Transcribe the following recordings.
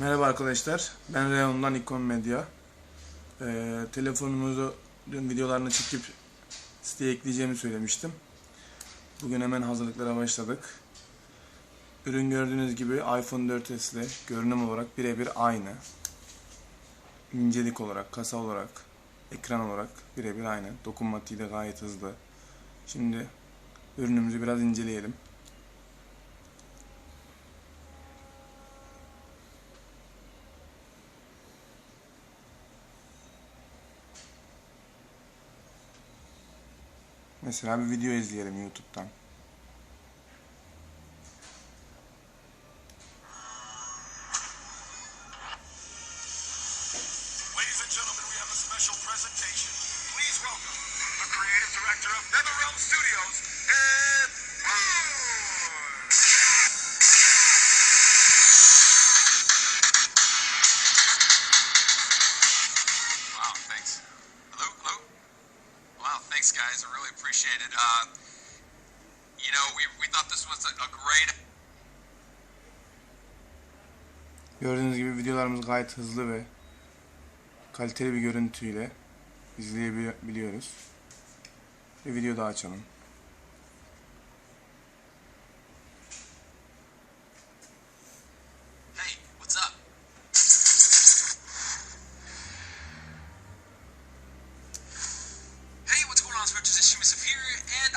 Merhaba arkadaşlar. Ben Reon'dan Nikon Medya. Ee, telefonumuzu dün videolarını çekip siteye ekleyeceğimi söylemiştim. Bugün hemen hazırlıklara başladık. Ürün gördüğünüz gibi iPhone 4s ile görünüm olarak birebir aynı. İncelik olarak, kasa olarak, ekran olarak birebir aynı. Dokunmatiği de gayet hızlı. Şimdi ürünümüzü biraz inceleyelim. Mesela bir video izleyelim YouTube'dan. Ladies and gentlemen, we have a special presentation. Please welcome the creative director of NetherRealm Studios, Ed it. Uh, you know, we, we thought this was a, a great Gördüğünüz gibi videolarımız gayet hızlı ve kaliteli bir görüntüyle izleyebiliyoruz. Bir video daha açalım. Hey, what's up? Hey, what's going on, here, and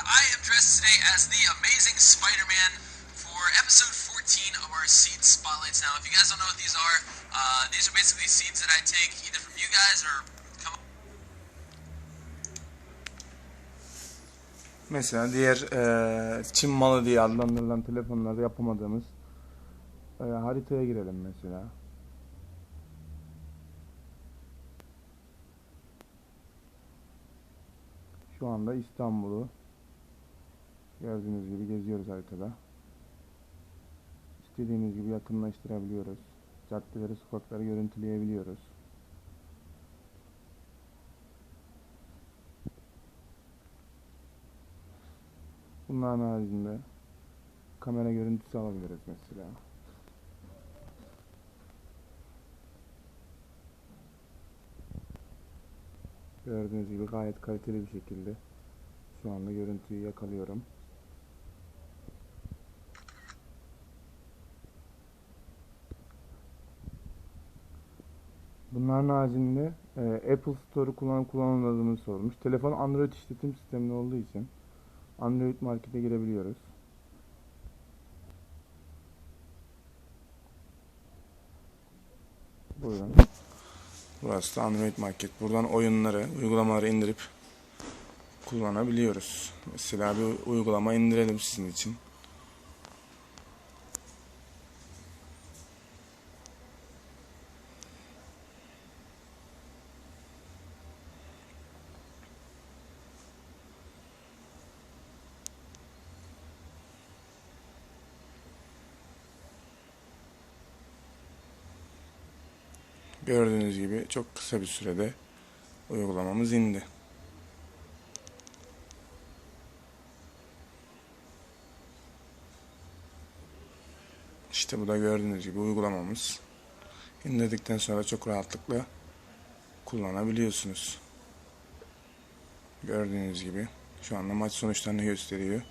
I am dressed today as the Amazing Spider-Man for episode 14 of our seed spotlights. Now, if you guys don't know what these are, uh, these are basically seeds that I take either from you guys or come Mesela diğer eee Çin malı diye adlandırılan telefonlarda yapamadığımız eee, haritaya girelim mesela. Şu anda İstanbul'u gördüğünüz gibi geziyoruz haritada. İstediğimiz gibi yakınlaştırabiliyoruz. Caddeleri, sokakları görüntüleyebiliyoruz. Bunların haricinde kamera görüntüsü alabiliriz mesela. Gördüğünüz gibi gayet kaliteli bir şekilde şu anda görüntüyü yakalıyorum. Bunların haricinde e, Apple Store'u kullanıp kullanılmadığını sormuş. Telefon Android işletim sistemli olduğu için Android Market'e girebiliyoruz. Buyurun. Burası da Android Market. Buradan oyunları, uygulamaları indirip kullanabiliyoruz. Mesela bir uygulama indirelim sizin için. Gördüğünüz gibi çok kısa bir sürede uygulamamız indi. İşte bu da gördüğünüz gibi uygulamamız. İndirdikten sonra çok rahatlıkla kullanabiliyorsunuz. Gördüğünüz gibi şu anda maç sonuçlarını gösteriyor.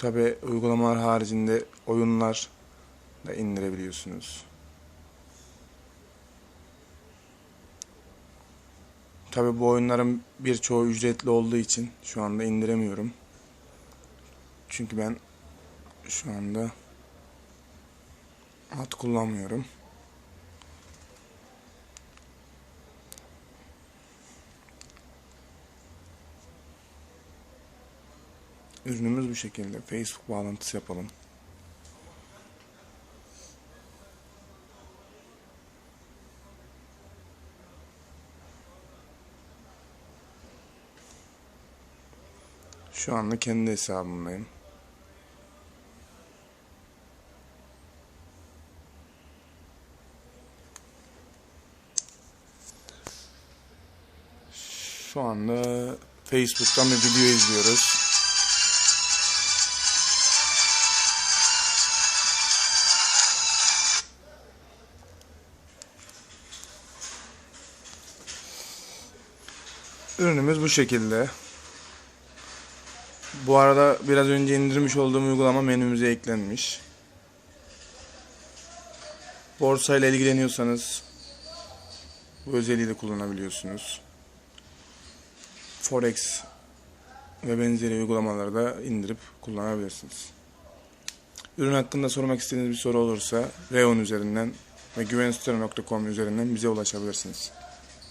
Tabi uygulamalar haricinde oyunlar da indirebiliyorsunuz. Tabi bu oyunların birçoğu ücretli olduğu için şu anda indiremiyorum. Çünkü ben şu anda hat kullanmıyorum. Ürünümüz bu şekilde. Facebook bağlantısı yapalım. Şu anda kendi hesabımdayım. Şu anda Facebook'tan bir video izliyoruz. Ürünümüz bu şekilde. Bu arada biraz önce indirmiş olduğum uygulama menümüze eklenmiş. Borsayla ilgileniyorsanız bu özelliği de kullanabiliyorsunuz. Forex ve benzeri uygulamaları da indirip kullanabilirsiniz. Ürün hakkında sormak istediğiniz bir soru olursa Reon üzerinden ve güvenstore.com üzerinden bize ulaşabilirsiniz.